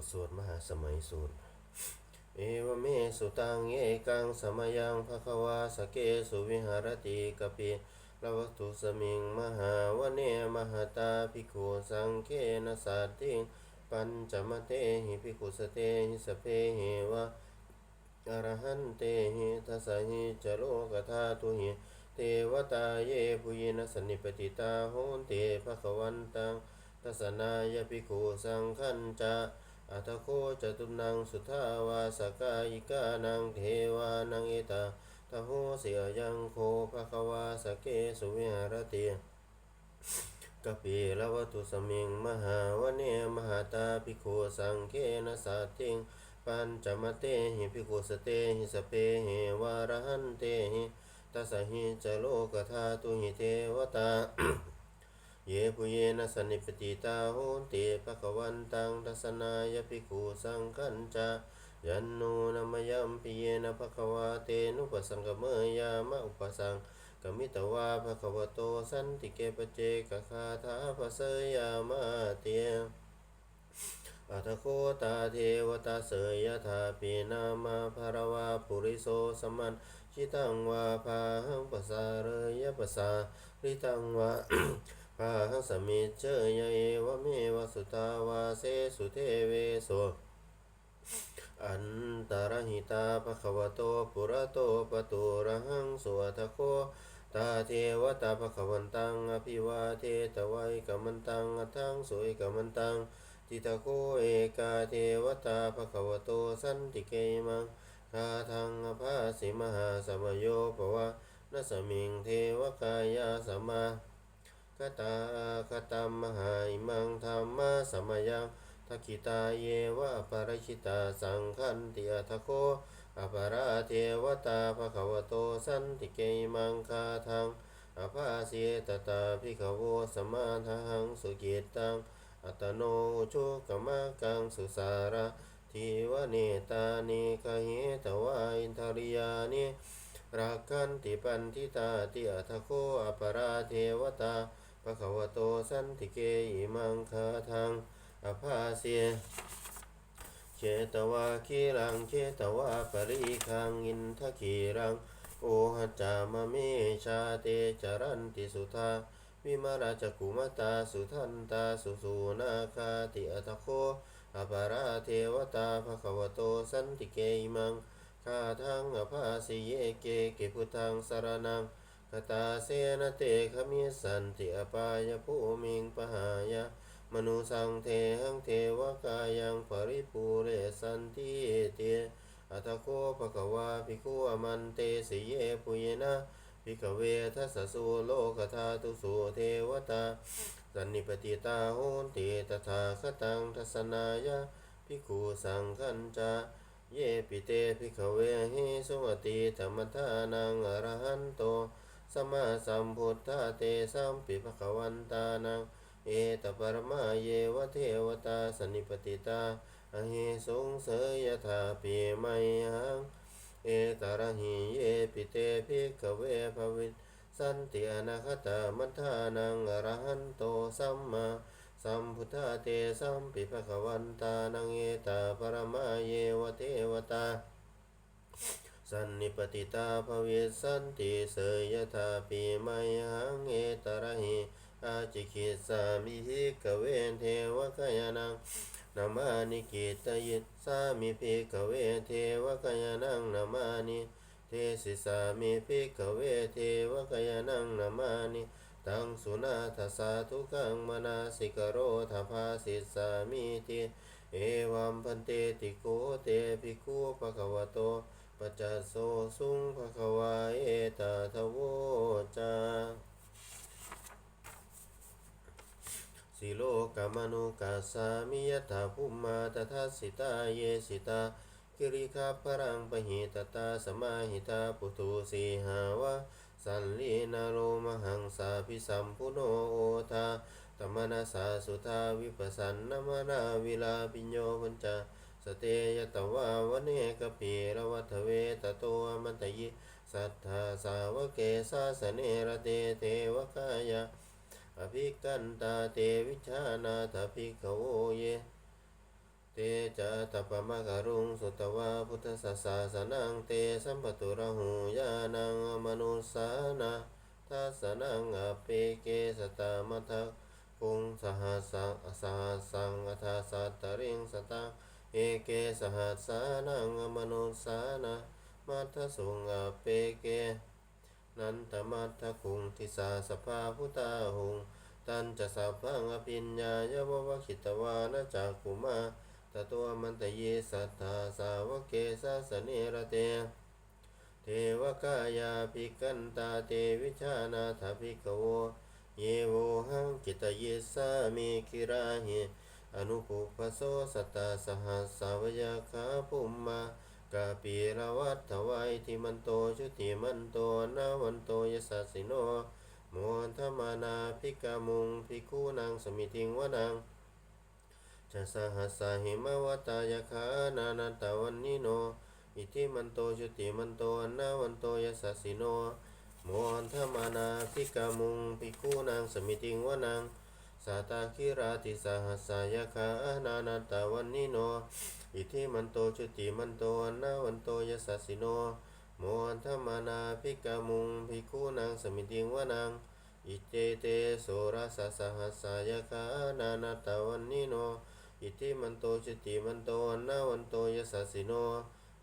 ทสวดมหาสมัยสูตร เอวเมสุตังเอกังสมยังภควาสเกสุวิหารติกปิลวัตุสมิงมหาวเนมหตาภิกขุสังเคนะสัตติงปัญจมเตหิภิกขุสเตหิสเพเหวะอรหันเตหิทัสสหิจโลกธาตุหิเทวตาเยปุยินสนนิปติตาโหนเตภควันตังทัสสนายภิกขุสังขันจะ อัตโคจตุนังสุทาวาสกายิกานังเทวานังเอตาทโหเสียยังโคภะควาสเกสุวิหารติกปิลวัตุสมิงมหาวเนมหาตาภิกขุสังเคนะสัตติงปัญจมเตหิภิกขุสเตหิสเปหิวารหันเตหิตัสสหิจโลกธาตุหิเทวตา เยปุเยนะสนนิปติตาโหติภะคะวันตังทัสสนายภิกขุสังขันจายันโนนมยัมปิเยนะภะคะวาเตนุปสังกะเมยามะอุปสังกมิตวาภะคะวะโตสันติเกปเจกะคาถาภะเสยามะเตียอัตโคตาเทวตาเสยยถาปีนามาภารวาปุริโสสมันชิตังวาภาหังปะสาเรยปะสาริตังวา พาหัสมิเจยเอวเมวสุตาวาเสสุเทเวโสอันตรหิตาภควโตปุระโตปตุระหังสวทโคตาเทวตาภควันตังอภิวาเทตวัยกมันตังอัทังสวยกมันตังจิตโคเอกาเทวตาภควโตสันติเกมังคาทังอภาสิมหาสมโยปวะนัสมิงเทวกายาสมา คตาคตัมมหาอิมังธรรมะสมยังทักขิตาเยวะปริชิตาสังขันติอัทโคอปาราเทวตาภควโตสันติเกมังคาทังอภาเสตตาภิกขโวสมาทังสุกิตังอัตโนโชกมะกังสุสาระทีวเนตานิคเหตวาอินทริยานิรักขันติปันทิตาติอัทโคอปาราเทวตาะคะวะโตสันติเกอิมังคาทังอภาเสียเชตวาคีรังเชตวาปริคังอินทคีรัง โอหัจจามะเมชาเตจรันติสุธาวิมาราชกุมตาสุทันตาสุสูนาคาติอัตโคอปาราเทวตาภะควโตสันติเกอิมังคาทังอภาสิเยเกเกพุทังสารนัง ตาเสนเตขมิสันติอปายภูมิงปหายะ มนุสังเทหังเทวกายังปริปูเรสันติเตอัตโคภะคะวาภิกขุอมันเตสิเยปุยนะภิกขเวทัสสุโลกธาตุสุเทวตา สันนิปติตาโหนติตถาคตังทัสสนายะภิกขุสังขันจาเยปิเตภิกขเวหิสุมติธรรมทานังอรหันโต สมมาสัมพุทธาเตสัมปิภควันตานังเอตปรมาเยวเทวตาสนิปติตาอหิสงเสยยถาปีไมยหังเอตระหิเยปิเตภิกขเวภวิสันติอนาคตามัทธานังอรหันโตสัมมาสัมพุทธาเตสัมปิภควันตานังเอตปรมาเยวเทวตา สันนิปติตาภเวสันติเสยยถาปีมัยหังเอตระหิอาจิคิสามิหิกเวนเทวกายนังนามานิกิตยิตสามิภิกขเวเทวกายนังนามานิเทสิสามิภิกขเวเทวกายนังนามานิตังสุนาทสาทุกังมนาสิกโรธาภาสิสามิทิเอวัมพันเตติโกเตภิกขุปะคะวโต ปัจจโสสุงภะคะวาเอตาทโวจาสิโลกามนุกัสามิยถาภุมาตทัสสิตาเยสิตากิริคาพรังปหิตตาสมาหิตาปุตุสีหาวะสันลีนาโรมหังสาพิสัมพุโนโอทาตมนาสาสุทาวิปัสสันนมนาวิลาปิญโยพัญจา สเตยตวาวเนกปีระวัฏเวตโตอมันตยิสัทธาสาวเกสาสเนระเตเทวกายะอภิกันตาเตวิชานาถภิกขโวเย เตจะตปะมะกรุงสุตวะพุทธสัสสะสนังเตสัมปตุระหูยานังมนุสานาทัสสนังอเปเกสตามัทะคุงสหัสสังสหัสังอัฏฐสัตตริงสตัง เอเกสหัสสานังมนุสานามัทสุงอเปเก นันตมัทธคุงทิสาสภาพุตาหุง ตันจะสัพพังอภิญญายะววคิตวานะจักกุมาตตัวมันตเยสัทธาสาวกเกสาสเนระเต เทวกายาภิกันตาเตวิชานาถาภิกโว เยโวหังจิตเยสามิคิราหิ อนุปุปโสสตาสหัสสาวยาคาปุมมากาปีระวัตถวายทิมันโตชุติมันโตนาวันโตยสัสสิโนโมนธมานาภิกามุงภิกขุนางสมิทิงวนังจะสหัสสหิมาวตายาคานานาตาวันนิโน อิทิมันโตชุติมันโตนาวันโตยสัสสิโนโมหันธมานาภิกามุงภิกขุนางสมิติงวนัง สาตาคิราติสหัสสายาคานานาตาวันนิโน อิทิมันโตชุติมันโตนาวันโตยสัสิโนโมหันธมานาภิกามุงภิกขุนางสมิติงวนังอิเจเตโสรสสหัสสายาคานานาตาวันนิโน อิทิมันโตชุติมันโตนาวันโตยสัสิโน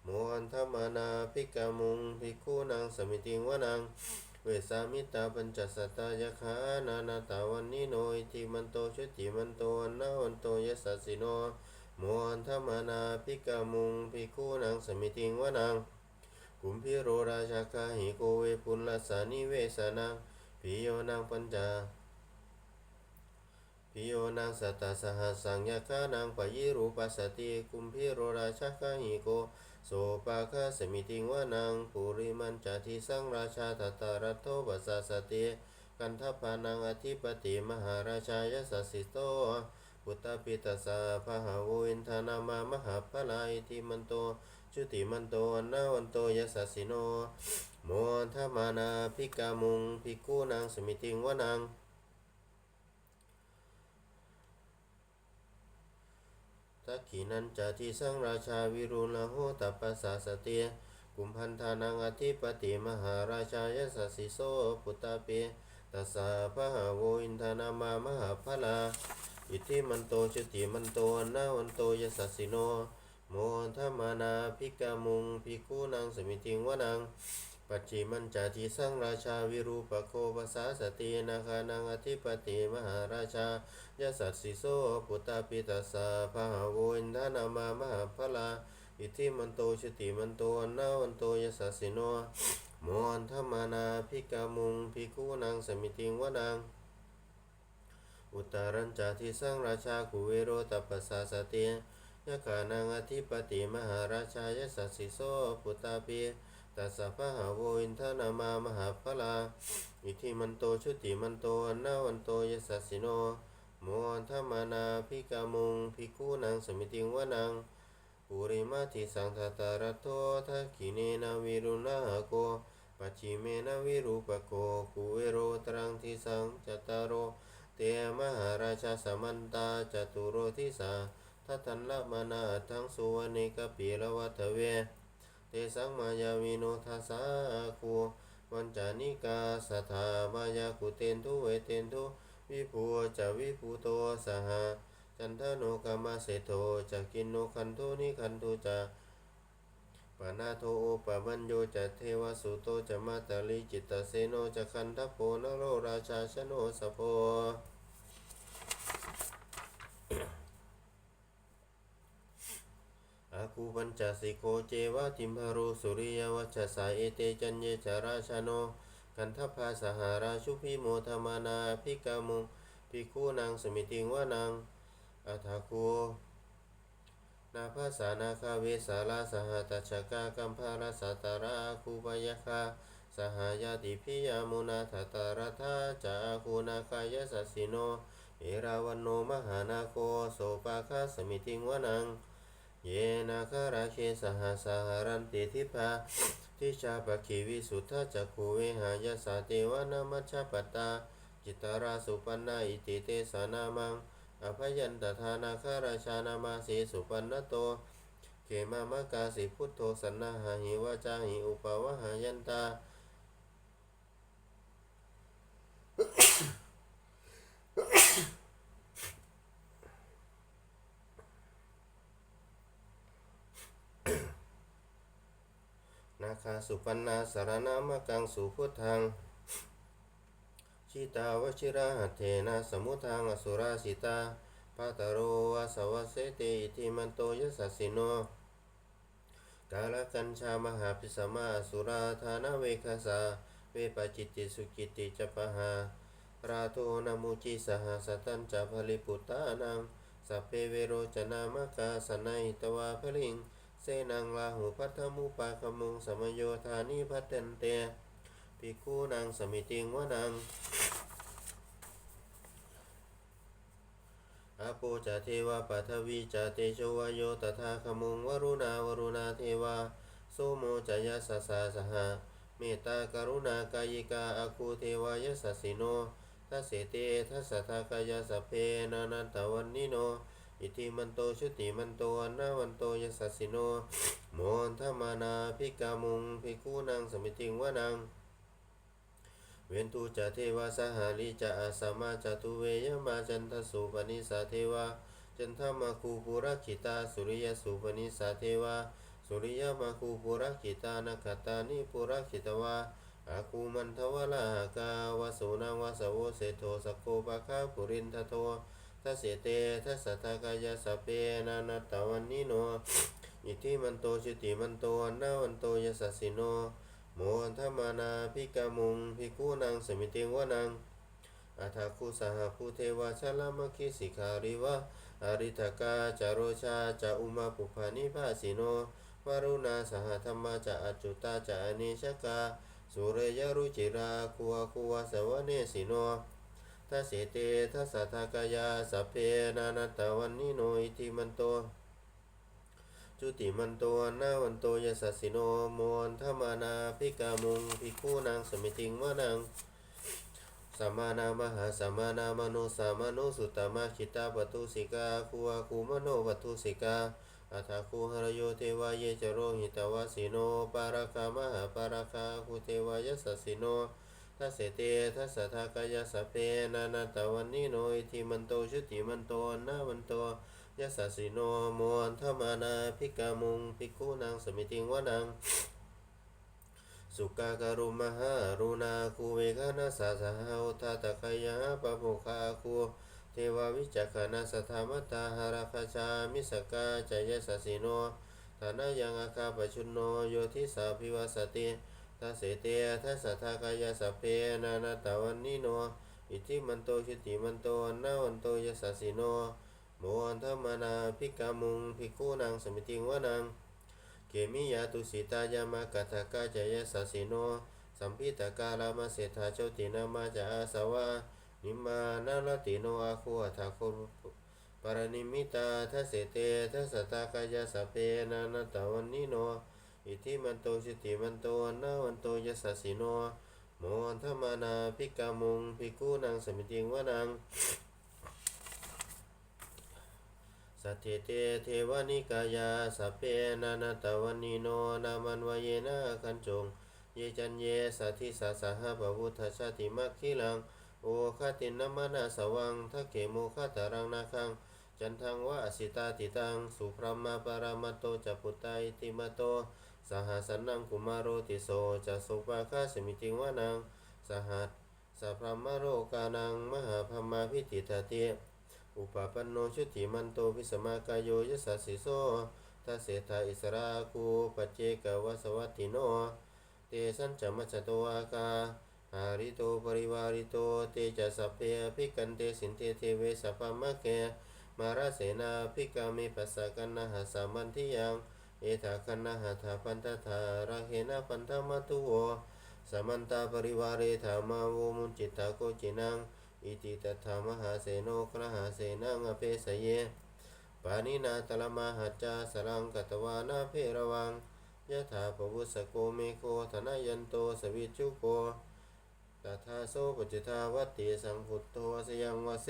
โมหันธมานาภิกามุงภิกขุนางสมิติงวนัง เวสามิตาปัญจสตายาคานานาตาวันนิโนอิทิมันโตชุติมันโตนาวันโตยสัสสิโนโมหันธมานาภิกามุงภิกขุนางสมิติงวนังกุมพิโรราชาคาหิโกเวปุลลสานิเวสานังพิโยนังปัญจาพิโยนังสัตตสหัสังยาคานังปยิรูปัสสติกุมพิโรราชาคาหิโก สปาคาสมิติงวานังปุริมันจาทิสังราชาตตารัตโตปัสสะสติกันทพานังอธิปติมหาราชายสัสสิโตพุตตปิตสสะพหาวุอินทานามามหาปลาอิติมันโตชุติมันโตนาวันโตยสัสสิโนโมทมานาภิกามุงภิกขุนางสมิติงวานัง ทักขีนันจาทิสังราชาวิรุณโหตัปปสสะสเตียกุมพันธานังอธิปติมหาราชายสัสสิโสปุตตาเปตัสสะพะหาโวอินทานามามหาพลาอิทิมันโตชุติมันโตนาวันโตยสัสสิโน โมทมานาภิกามุงภิกขุนางสมิติงวนัง ปัจจิมันจาทิสังราชาวิรูปโคภาษาสตินาคานังอธิปติมหาราชายสัสสิโสปุตตาปิตัสสะพหาโวินทานามามหาพลาอิทิมันโตชติมันโตนาวันโตยสัสสิโนมอนธรรมานาภิกามุงภิกขุนางสมิติงวนังอุตารัญจาทิสังราชากุเวโรตัปปสสะสตียะขานังอธิปติมหาราชายสัสสิโสปุตตาปิ ตัสสะพะหาโวอินทนามามหาพลาอิทิมันโตชุติมันโตนนาวันโตยสัสสิโนโมอันธมานาภิกามุงภิกขุนางสมิติงวนังปุริมาทิสังทตารโตทักขิเนนาวิรุณาโกปัจฉิเมนะวิรูปโกกุเวโรตรังทิสังจตตารโรเตมหาราชาสมันตาจตุโรทิสาทัตันละมานาทั้งสุวรรณิกปีละวัตเว เตสังมายาวิโนทัสสาคูวันจานิกาสถามายาคุเตนทุเวเตนทุวิภูจะวิภูโตสหาจันทโนกามาเสโทจะกินโนคันโทนิคันโทจะปานาโทโอปะมัญโยจะเทวสุโตจะมาตาลิจิตตเสโนจะคันทโพนโรราชาชโนสโพ คูปัญจสิโกเจวะติมหารุสุริยวัชสาเอเตจันเยจาราชโน กันทพาสหาราชุพิโมธมานาภิกามุภิกขุนางสมิติงวานังอัฏฐคูนาภาษานาคาเวสาลาสหตัชกากัมภาราสัตตาราคูปยคาสหายาติพิยามุนาทัตตารัธาจาคูนาคายสัสสิโนเอราวันโนมหานาโคโสปาคาสมิติงวานัง เยนาคาราเคสหสหรันติทิพาทิชาปะขีวิสุทธาจักขูเวหายสาเทวานามัชฌปตตา จิตาราสุปันนาอิติเตสานามังอภยันตทานาคาราชานามาสีสุปันนโต เขมามากาสิพุทโธสันนาหาหิวาจาหิอุปวหายันตา คาสุปันนาสารนามกังสุพุทธังชิตาวชิระหัเถนะสมุทังอสุราสิตาปัตโรวาสวสเสติอิทิมันโตยสัสสิโนกาลกัญชามหาปิสมาสุราธานาเวคาสาเวปจิตติสุกิติจปหาราโทนมุจิสหสตันจะภลิปุตตานังสัพเพเวโรจนามกาสนัยตวาพลิง เสนังลาหูพัทธมุปาคมุงสมโยธานิพัตเตนเตปิคูนังสมิติงวนังอาโปจาเทวาปัทวีจาเตโชวโยตถาคมุงวรุณาวรุณาเทวาโสโมจายสสสาสหะเมตตากรุณากายิกาอาคูเทวายสสิโนทัสเสเตทัสสะทากายสเพนานันตวันนิโน อิติมันโตชุติมันโตอันนาวันโตยสัสสิโนโมนทมานาภิกามุงภิกขุนังสมิติงวนังเวนตุจะเทวาสหาลิจะอาสามาจตุเวยมาจันทสุปนิสาเทวาจันทมาคูปุระขิตาสุริยสุปนิสาเทวาสุริยมาคูปุระขิตานัคตานิปุระขิตวาอาคูมันทวลาหากาวสุนังวาสวเสโทสโกปะคาปุรินทโท ทัสเสตทัสสะทากายสเพนานาตวันนิโนอิทิมันโตชุติมันโตอันนาวันโตยสัสสิโนโมอันธมานาภิกามุงภิกขุนังสมิติวนังอัฐคุสหภูเทวาชลามคิสิการิวะอริทกาจารโรชาจะอุมาปุพานิภาสิโนวารุณาสหธรรมาจะอจุตาจะอนิชกาสุเรยรุจิราคุวคุวสวเนสิโน ทัสเสเตทัสสะทากายาสัเพนานัตวันนิโนอิทิมันโตจุติมันโตอันนาวันโตยสัสสิโนโมนธมานาภิกามุงภิกขุนางสมิติงวานังสัมมานามหาสัมมานามโนสามมโนสุตตมะคิตาปตุสิกาคูอาคูมโนปตุสิกาอัฏฐคูหรโยเทวายเจโรหิตวสิโนปาราคามหาปาราคาคูเทวายสัสสิโน ทัสเสเตทัสสะทากายสเพนานาตวันนิโนอิทิมันโตชุติมันโตนาวันโตยัสสิโนมอันธมานาภิกามุงภิกขุนางสมิติงวนังสุกาการุมหารุณาคูเวคานาสาสหาอุทาตะคายาปะโภคาคูเทววิจักขานาสธรรมตาหาราคาชามิสกาจายสสิโนฐานายังอาคาปชุนโนโยทิสาภิวสติ ทัสเสเตทัสสะทากายสัพเพนานาตาวันนิโน อิทิมันโตชุติมันโตอันนาวันโตยสัสสิโนโมอันธมานาภิกามุงภิกขุนางสมิติงวนังเกมิยาตุสิตายามากัตถกาจยสัสสิโน สัมพิตกาลามาเสถาโชตินามาจาอาสวะนิมานาลติโนอาคูอัฏฐาโคปารณิมิตาทัสเสเตทัสสตากายาสพเพนานาตาวันนิโน อิทิมันโตชิติมันโตอันนาวันโตยสัสสิโนโมอันธมานาภิกามุงภิกขุนางสมิติงวนังสัทเทเตเทวานิกายาสัพเพนานาตวันนิโนนามันวเยนะคันจง เยจันเยสัทิสาสหปวุทธชาติมัคคิลัง โอคาตินนมานาสวังทักเขโมคาตารังนาคัง จันทังวะสิตาติตัง สุพรหมาปรามาโตจัปุตตาอิติมาโต สหัสนังกุมารโรติโสจะสุปาคาสมิติงวานังสหัสสัพพมโรกานังมหาพมาพิติตาเตอุปปันโนชุติมันโตพิสมากายโยยสัสสิโสทัสเสธาอิสราคูปเจกวสวัติโน เตสัญจมัจจตอากาหาริโตปริวาริโตเตจะสัพเพภิกันเตสินเตเทเวสัพพมะเกมาราเสนาภิกามิปัสสะกันนะหาสามันทิยัง เอถาคันนะหาถาปันตถาราเหนะปันธมัตุโวสมันตาปริวาเรธามาโวมุนจิตตาโกจินังอิติตถามหาเสโนครหาเสนังอเพสเยปานินาตลมาหัจจาสรังกตวานาเพระวังยะถาปวุสโกเมโคธนายันโตสวิจุโกตถาโสปจิทาวัติสังพุตโตสยังวเส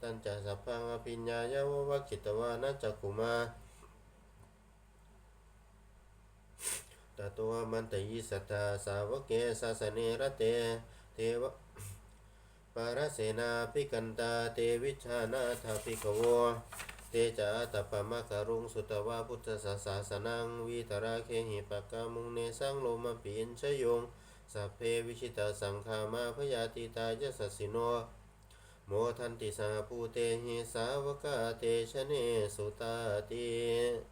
ตัญจสัพพังอภิญญายาววัคิตวานัจจคุมา ตตัวมันตยิสัตตาสาวกเกสาสเนระเต เทวปารเสนาภิกันตาเตวิชานาถาภิกโวเตจาตปปมะกรุงสุตวาพุทธสสาสนังวิตราเคหิปะกามุงเนสังโลมปีนชยงสัพเพวิชิตาสังขามาพยาติตายสัสสิโนโมทันติสาภูเตหิสาวกาเตชะเนสุตาติ